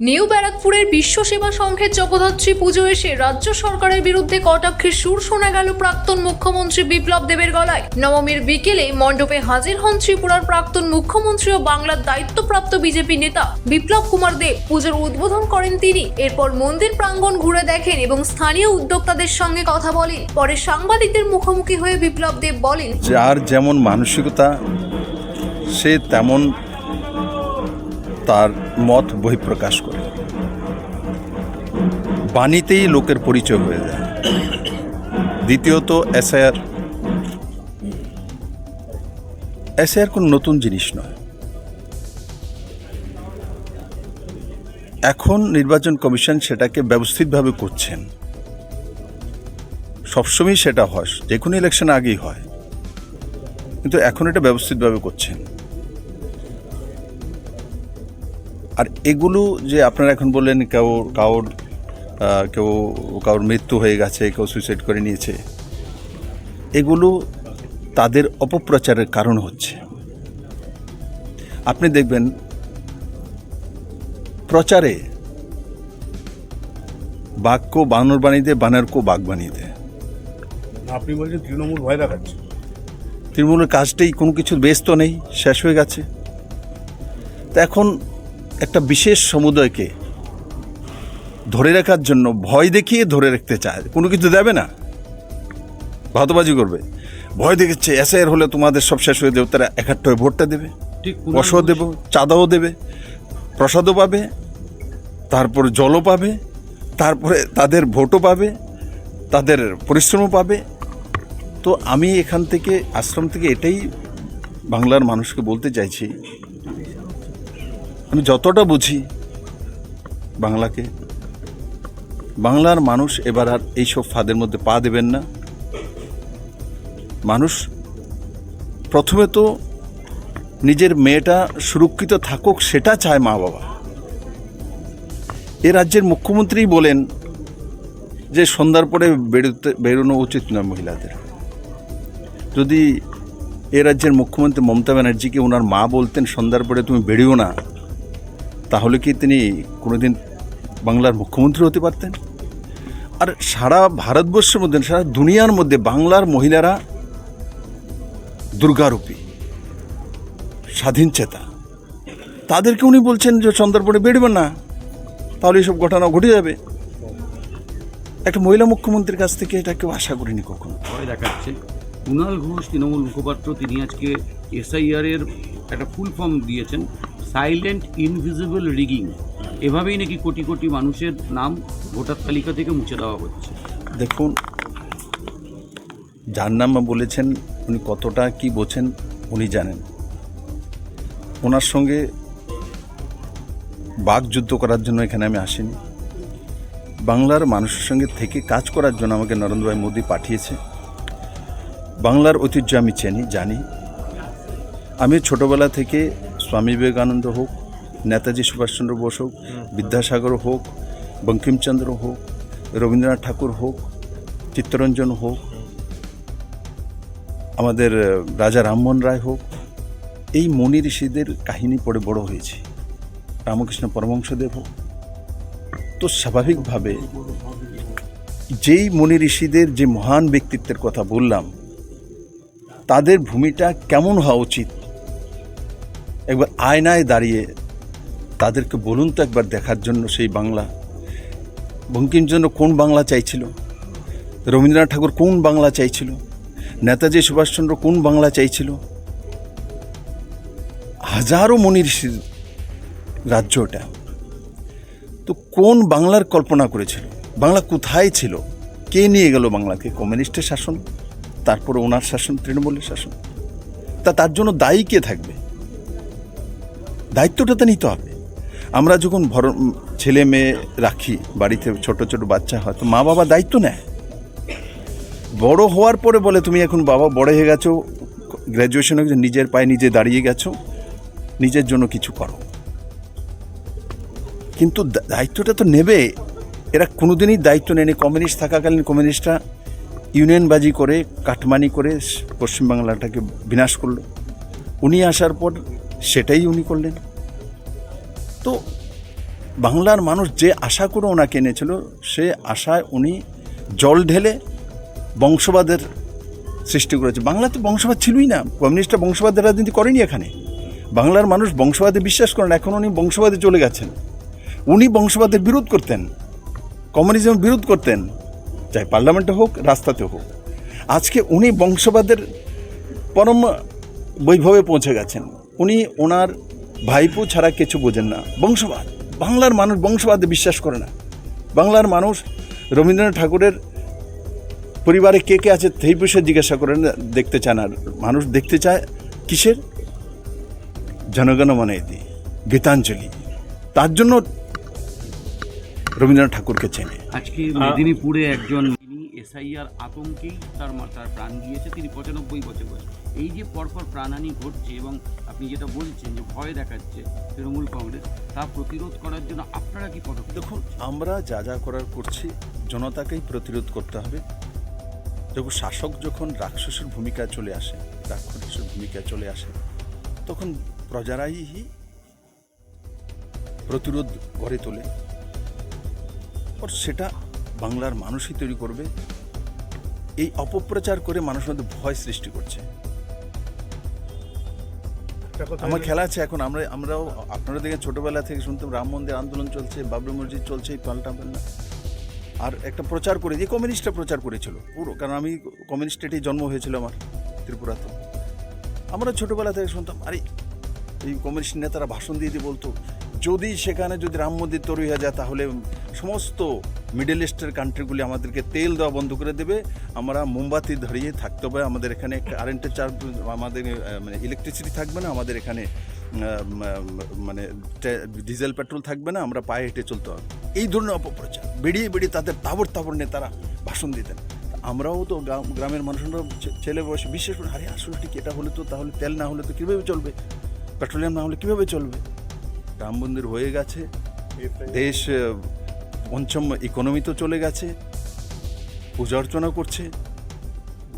New ব্যারাকপুরের বিশ্ব সেবা সংঘের জগদ্ধাত্রী পুজো এসে রাজ্য সরকারের বিরুদ্ধে কটাক্ষের সুর শোনা গেল প্রাক্তন মুখ্যমন্ত্রী বিপ্লব দেবের গলায়। নবমীর বিকেলে মণ্ডপে হাজির হন ত্রিপুরার প্রাক্তন মুখ্যমন্ত্রী ও বাংলার দায়িত্বপ্রাপ্ত বিজেপি নেতা বিপ্লব কুমার দেব। পুজোর উদ্বোধন করেন তিনি। এরপর মন্দির প্রাঙ্গণ ঘুরে দেখেন এবং স্থানীয় উদ্যোক্তাদের সঙ্গে কথা বলেন। পরে সাংবাদিকদের মুখোমুখি হয়ে বিপ্লব দেব বলেন, যার যেমন মানসিকতা, সে তেমন তার মত বহিঃপ্রকাশ করে। বাণীতেই লোকের পরিচয় হয়ে যায়। দ্বিতীয়ত, এসআইআর। এসআইআর কোনো নতুন জিনিস নয়। এখন নির্বাচন কমিশন সেটাকে ব্যবস্থিতভাবে করছেন। সবসময় সেটা হয়, যে কোনো ইলেকশন আগেই হয়। কিন্তু এখন এটা ব্যবস্থিতভাবে করছেন। আর এগুলো যে আপনারা এখন বললেন কেউ কাউর কেউ কারোর মৃত্যু হয়ে গেছে কেউ সুইসাইড করে নিয়েছে এগুলো তাদের অপপ্রচারের কারণ হচ্ছে। আপনি দেখবেন প্রচারে বাক্য বানর বানিয়ে দেয় বানরকেও বাঘ বানিয়ে দেয়। আপনি বলছেন তৃণমূল ভয় দেখাচ্ছে। তৃণমূলের কাজটাই কোনো কিছু ব্যস্ত নেই শেষ হয়ে গেছে। তো এখন একটা বিশেষ সমুদায়কে ধরে রাখার জন্য ভয় দেখিয়ে ধরে রাখতে চায়। কোনো কিছু দেবে না। ভাতবাজি করবে। ভয় দেখেছে এসআইআর হলে তোমাদের সব শেষ হয়ে দেবে তারা এক একটা হয়ে ভোটটা দেবে। ঠিক বসও দেব চাঁদাও দেবে প্রসাদও পাবে তারপর জলও পাবে তারপরে তাদের ভোটও পাবে তাদের পরিশ্রমও পাবে। তো আমি এখান থেকে আশ্রম থেকে এটাই বাংলার মানুষকে বলতে চাইছি আমি যতটা বুঝি বাংলাকে, বাংলার মানুষ এবার আর এইসব ফাঁদের মধ্যে পা দেবেন না। মানুষ প্রথমে তো নিজের মেয়েটা সুরক্ষিত থাকুক সেটা চায় মা বাবা। এ রাজ্যের মুখ্যমন্ত্রী বলেন যে সন্ধ্যার পরে বেরোতে, বেরোনো উচিত নয় মহিলাদের। যদি এ রাজ্যের মুখ্যমন্ত্রী মমতা ব্যানার্জিকে ওনার মা বলতেন সন্ধ্যার পরে তুমি বেরিও না তাহলে কি তিনি কোনোদিন বাংলার মুখ্যমন্ত্রী হতে পারতেন? আর সারা ভারতবর্ষের মধ্যে, সারা দুনিয়ার মধ্যে বাংলার মহিলারা দুর্গারূপী স্বাধীন চেতা তাদেরকে উনি বলছেন যে সন্ধ্যার পরে বেরোবেন না, তাহলে এসব ঘটনা ঘটে যাবে। একটা মহিলা মুখ্যমন্ত্রীর কাছ থেকে এটা কেউ আশা করিনি কখনো। ভয় দেখাচ্ছে কুণাল ঘোষ, তৃণমূল মুখপাত্র, তিনি আজকে এসআইআর এর একটা ফুল ফর্ম দিয়েছেন। সাইলেন্ট ইনভিজিবল রিগিং এভাবেই নাকি কোটি কোটি মানুষের নাম ভোটার তালিকা থেকে মুছে দেওয়া হচ্ছে। দেখুন, যার নাম বলেছেন, উনি কতটা কি বোঝেন, উনি জানেন। ওনার সঙ্গে বাকযুদ্ধ করার জন্য এখানে আমি আসিনি। বাংলার মানুষের সঙ্গে থেকে কাজ করার জন্য আমাকে নরেন্দ্র ভাই মোদী পাঠিয়েছে। বাংলার ঐতিহ্য আমি চিনি, জানি। আমি ছোটবেলা থেকে স্বামী বিবেকানন্দ হোক নেতাজি সুভাষচন্দ্র বোস হোক বিদ্যাসাগর হোক বঙ্কিমচন্দ্র হোক রবীন্দ্রনাথ ঠাকুর হোক চিত্তরঞ্জন হোক আমাদের রাজা রামমোহন রায় হোক এই মনি ঋষিদের কাহিনী পড়ে বড় হয়েছি। রামকৃষ্ণ পরমংশদেব হোক। তো স্বাভাবিকভাবে যেই মনি ঋষিদের যে মহান ব্যক্তিত্বের কথা বললাম তাদের ভূমিটা কেমন হওয়া উচিত? একবার আয়নায় দাঁড়িয়ে তাদেরকে বলুন তো একবার দেখার জন্য সেই বাংলা। বঙ্কিমচন্দ্র কোন বাংলা চাইছিল? রবীন্দ্রনাথ ঠাকুর কোন বাংলা চাইছিল? নেতাজি সুভাষচন্দ্র কোন বাংলা চাইছিল? হাজারো মনি ঋষির রাজ্য ওটা তো কোন বাংলার কল্পনা করেছিল? বাংলা কোথায় ছিল? কে নিয়ে গেল বাংলাকে? কমিউনিস্টের শাসন, তারপরে ওনার শাসন, তৃণমূলের শাসন। তা তার জন্য দায়ী কে থাকবে? দায়িত্বটা তো নিতে হবে। আমরা যখন ভর ছেলে মেয়ে রাখি, বাড়িতে ছোট ছোট বাচ্চা হয়, তো মা বাবা দায়িত্ব নেয়। বড় হওয়ার পরে বলে, তুমি এখন বাবা বড় হয়ে গেছো গ্র্যাজুয়েশন হয়ে নিজের পায়ে নিজে দাঁড়িয়ে গেছো, নিজের জন্য কিছু করো। কিন্তু দায়িত্বটা তো নেবে। এরা কোনোদিনই দায়িত্ব নেয়নি। কমিউনিস্ট থাকাকালীন কমিউনিস্টরা ইউনিয়নবাজি করে, কাটমানি করে পশ্চিমবাংলাটাকে বিনাশ করল। উনি আসার পর সেটাই উনি করলেন। তো বাংলার মানুষ যে আশা করে ওনাকে এনেছিল, সে আশায় উনি জল ঢেলে বংশবাদের সৃষ্টি করেছে। বাংলাতে বংশবাদ ছিলই না। কমিউনিস্টরা বংশবাদের রাজনীতি করেনি এখানে। বাংলার মানুষ বংশবাদে বিশ্বাস করেন, এখন উনি বংশবাদে চলে গেছেন। উনি বংশবাদের বিরোধ করতেন, কমিউনিজম বিরোধ করতেন, চাই পার্লামেন্টে হোক, রাস্তাতে হোক। আজকে উনি বংশবাদের পরম বৈভবে পৌঁছে গেছেন। উনি ওনার ভাইপো ছাড়া কিছু বোঝেন না। বংশবাদ। বাংলার মানুষ বংশবাদে বিশ্বাস করে না। বাংলার মানুষ রবীন্দ্রনাথ ঠাকুরের পরিবারে কে কে আছে সেই বিষয়ে জিজ্ঞাসা করেন দেখতে চান। আর মানুষ দেখতে চায় কিসের? জনগণ মানে ইতি গীতাঞ্জলি। তার জন্য রবীন্দ্রনাথ ঠাকুরকে চেনে। আজকে মেদিনীপুরে একজন এসআইআর আতঙ্কেই তার মা- তার প্রাণ গিয়েছে, তিনি পঁচানব্বই বছর বয়স। এই যে পরপর প্রাণহানি ঘটছে এবং আপনি যেটা বলছেন যে ভয় দেখাচ্ছে তৃণমূল কংগ্রেস তা প্রতিরোধ করার জন্য আপনারা কি পদক্ষেপ দেখুন আমরা যা যা করার করছি জনতাকেই প্রতিরোধ করতে হবে। দেখুন শাসক যখন রাক্ষসের ভূমিকা চলে আসে রাক্ষসের ভূমিকা চলে আসে তখন প্রজারাই প্রতিরোধ গড়ে তোলে। আর সেটা বাংলার মানুষই তৈরি করবে। এই অপপ্রচার করে মানুষের মধ্যে ভয় সৃষ্টি করছে। আমার খেলা আছে এখন আমরা আমরাও আপনারা দেখে ছোটবেলা থেকে শুনতাম রাম মন্দির আন্দোলন চলছে বাবরি মসজিদ চলছে এই পাল্টা পাল্টা। আর একটা প্রচার করে যে কমিউনিস্টরা প্রচার করেছিল পুরো কারণ আমি কমিউনিস্ট স্টেটেই জন্ম হয়েছিল আমার ত্রিপুরাতে। আমরা ছোটবেলা থেকে শুনতাম আরে এই কমিউনিস্ট নেতারা ভাষণ দিয়ে দিয়ে বলতো যদি সেখানে যদি রাম মন্দির তৈরি হয়ে যায় তাহলে সমস্ত মিডল ইস্টের কান্ট্রিগুলি আমাদেরকে তেল দেওয়া বন্ধ করে দেবে। আমরা মোমবাতি ধরিয়ে থাকতে হবে। আমাদের এখানে কারেন্টের চার্জ আমাদের মানে ইলেকট্রিসিটি থাকবে না। আমাদের এখানে মানে ডিজেল পেট্রোল থাকবে না। আমরা পায়ে হেঁটে চলতে হবে। এই ধরনের অপপ্রচার। বেরিয়ে বেরিয়ে তাদের তাবর তাবর নেতারা ভাষণ দিতেন। আমরাও তো গ্রাম- গ্রামের মানুষরা ছেলে বয়সে বিশ্বাস করি আরে আসলে ঠিক এটা হলে তো তাহলে তেল না হলে তো কীভাবে চলবে? পেট্রোলিয়াম না হলে কীভাবে চলবে? রাম মন্দির হয়ে গেছে। দেশ পঞ্চম ইকোনমি তো চলে গেছে পূজা অর্চনা করছে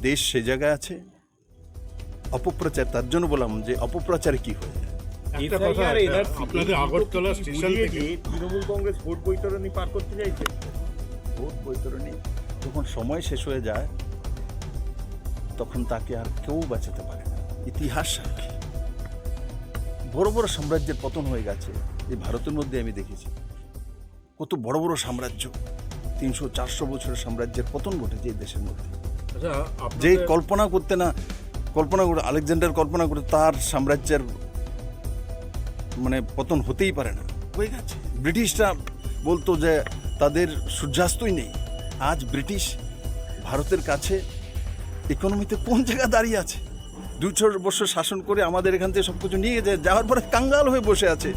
দেশ সে জায়গায় আছে। অপপ্রচার তার জন্য বললাম যে অপপ্রচারে কি হয় একটা কথা SIR আছে, NRC আপনাদের আগরতলা স্টেশন থেকে তৃণমূল কংগ্রেস ভোট বৈতরণী পার করতে চাইছে? ভোট বৈতরণী যখন সময় শেষ হয়ে যায় তখন তাকে আর কেউ বাঁচাতে পারে না। ইতিহাস সাক্ষী বড় বড় সাম্রাজ্যের পতন হয়ে গেছে এই ভারতের মধ্যে আমি দেখেছি। কত বড় বড় সাম্রাজ্য। তিনশো চারশো বছরের সাম্রাজ্যের পতন ঘটেছে এই দেশের মধ্যে। আচ্ছা যে কল্পনা করতে না কল্পনা করে আলেকজান্ডার কল্পনা করে তার সাম্রাজ্যের মানে পতন হতেই পারে না। হয়ে গেছে। ব্রিটিশরা বলতো যে তাদের সূর্যাস্তই নেই। আজ ব্রিটিশ ভারতের কাছে ইকোনমিতে কোন জায়গায় দাঁড়িয়ে আছে? দুশো বছর শাসন করে আমাদের এখান থেকে সব কিছু নিয়ে যায় যাওয়ার পরে কাঙ্গাল হয়ে বসে আছে।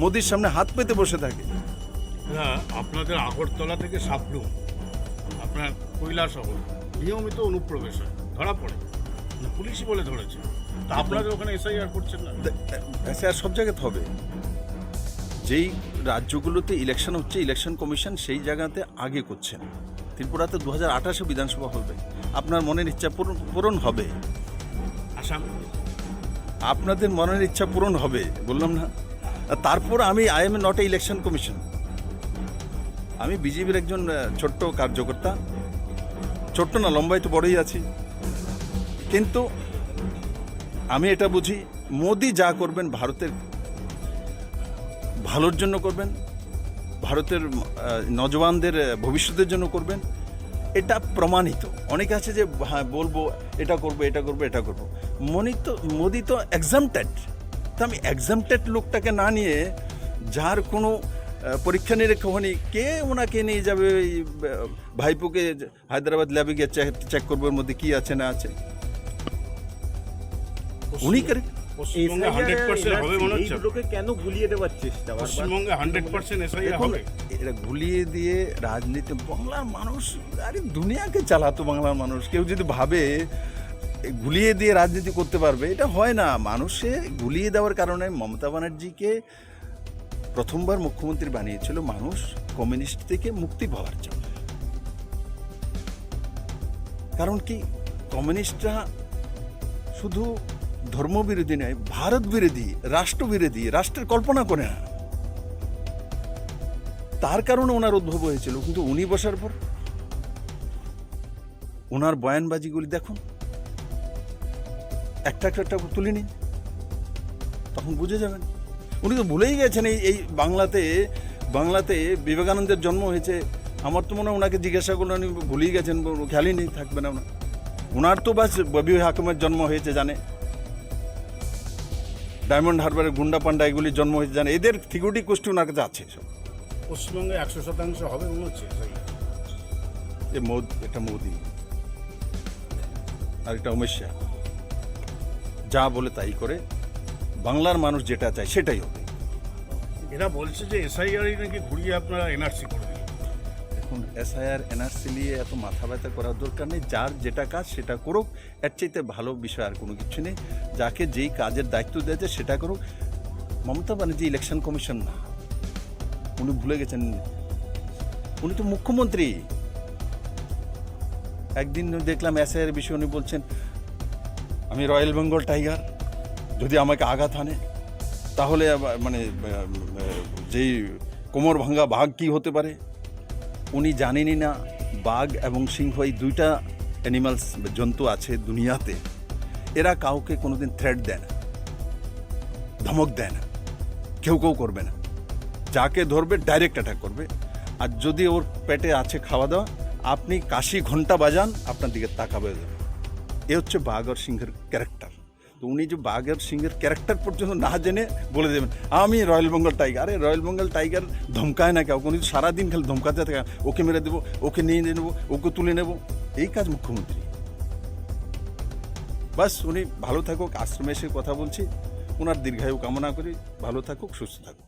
মোদির সামনে হাত পেতে বসে থাকে। আপনাদের আগরতলা থেকে সাবলুম আপনার কৈলা শহর। নিয়মিত অনুপ্রবেশ হয় ধরা পড়ে। না, পুলিশই বলে ধরেছে। তা আপনাদের ওখানে এসআইআর করছেন না? আর সব জায়গাতে হবে। যেই রাজ্যগুলোতে ইলেকশন হচ্ছে ইলেকশন কমিশন সেই জায়গাতে আগে করছেন ত্রিপুরাতে দু হাজার আঠাশে বিধানসভা হবে। আপনার মনের ইচ্ছা পূরণ পূরণ হবে। আসাম আপনাদের মনের ইচ্ছা পূরণ হবে বললাম না। তারপর আমি I am not a election commission আমি বিজেপির একজন ছোট্ট কার্যকর্তা। ছোট্ট না লম্বাই তো বড়ই আছি। কিন্তু আমি এটা বুঝি, মোদি যা করবেন ভারতের, ভালোর জন্য করবেন, ভারতের নজওয়ানদের ভবিষ্যতের জন্য করবেন, এটা প্রমাণিত। অনেকে আছে যে হ্যাঁ বলব, এটা করব এটা করব এটা করব। মনি তো, মোদি তো এক্সামটেড তো আমি এক্সামটেড লোকটাকে না নিয়ে, যার কোনো পরীক্ষা নিরীক্ষা হয়নি। কে ওনাকে নিয়ে যাবে? এই, আহ, ভাইপোকে হায়দ্রাবাদ ল্যাবে গিয়ে চেক চেক করবে ওর মধ্যে কি আছে না আছে। উনি করে পশ্চিমবঙ্গে হান্ড্রেড পার্সেন্ট হবে মনে হচ্ছে। কেন গুলিয়ে দেওয়ার চেষ্টা? পশ্চিমবঙ্গে হান্ড্রেড পার্সেন্ট এসআইআর হবে। এরা ঘুলিয়ে দিয়ে রাজনীতি বাংলার মানুষ আরে দুনিয়াকে চালাতো বাংলার মানুষ। কেউ যদি ভাবে গুলিয়ে দিয়ে রাজনীতি করতে পারবে এটা হয় না। মানুষে গুলিয়ে দেওয়ার কারণে মমতা ব্যানার্জিকে প্রথমবার মুখ্যমন্ত্রী বানিয়েছিল মানুষ কমিউনিস্ট থেকে মুক্তি পাওয়ার জন্য। কারণ কি, কমিউনিস্টরা শুধু ধর্মবিরোধী নয় ভারত বিরোধী রাষ্ট্র বিরোধী রাষ্ট্রের কল্পনা করে না। তার কারণে ওনার উদ্ভব হয়েছিল। কিন্তু উনি বসার পর ওনার বয়ানবাজিগুলি দেখুন। একটা একটা তুলে নিন। তখন বুঝে যাবেন উনি তো ভুলেই গেছেন এই এই বাংলাতে বাংলাতে বিবেকানন্দের জন্ম হয়েছে। আমার তো মনে হয় ওনাকে জিজ্ঞাসা করলে উনি ভুলেই গেছেন খেয়ালই নেই থাকবে না ওনার। ওনার তো বাস ববি হাকিমের জন্ম হয়েছে জানে? ডায়মন্ড হারবারের গুন্ডা পান্ডা এগুলির জন্ম হয়েছে জানে? এদের থিগুটি কোস্টি ওনার কাছে আছে সব। পশ্চিমবঙ্গে একশো শতাংশ হবে মনে হচ্ছে এ মোদ এটা মোদি। আর এটা উমেশ শাহ। যা বলে তাই করে। বাংলার মানুষ যেটা চায় সেটাই হবে। এরা বলছে যে এসআইআরই নাকি ঘুরিয়ে আপনারা এনআরসি করে দিন এখন এসআইআর এনআরসি নিয়ে এত মাথা ব্যথা করার দরকার নেই। যার যেটা কাজ সেটা করুক এর চাইতে ভালো বিষয় আর কোনো কিছু নেই। যাকে যেই কাজের দায়িত্ব দিয়েছে সেটা করুক। মমতা ব্যানার্জি ইলেকশন কমিশন না। উনি ভুলে গেছেন। উনি তো মুখ্যমন্ত্রী। একদিন দেখলাম এসআইয়ের বিষয়ে উনি বলছেন আমি রয়্যাল বেঙ্গল টাইগার। যদি আমাকে আঘাত হানে, তাহলে মানে যেই কোমর ভাঙ্গা বাঘ কি হতে পারে? উনি জানেনই না, বাঘ এবং সিংহ এই দুইটা অ্যানিমালস জন্তু আছে দুনিয়াতে। এরা কাউকে কোনোদিন থ্রেট দেয় না, ধমক দেয় না, কেউ কেউ করবে না। যাকে ধরবে ডাইরেক্ট অ্যাটাক করবে। আর যদি ওর পেটে আছে খাওয়া দাওয়া আপনি কাশি ঘণ্টা বাজান, আপনার দিকে তাকাবে। এ হচ্ছে বাঘ আর সিংহের ক্যারেক্টার তো উনি যে বাঘের সিংহের ক্যারেক্টার পর্যন্ত না জেনে বলে দেবেন, আমি রয়্যাল বেঙ্গল টাইগার। আরে, রয়্যাল বেঙ্গল টাইগার ধমকায় না কেউ উনি সারাদিন খালি ধমকাতে থাকে। ওকে মেরে দেবো, ওকে নিয়ে নেব, ওকে তুলে নেব। এই কাজ মুখ্যমন্ত্রী। বাস উনি ভালো থাকুক, আশ্রমে এসে কথা বলছি। ওনার দীর্ঘায়ু কামনা করি। ভালো থাকুক, সুস্থ থাকুক।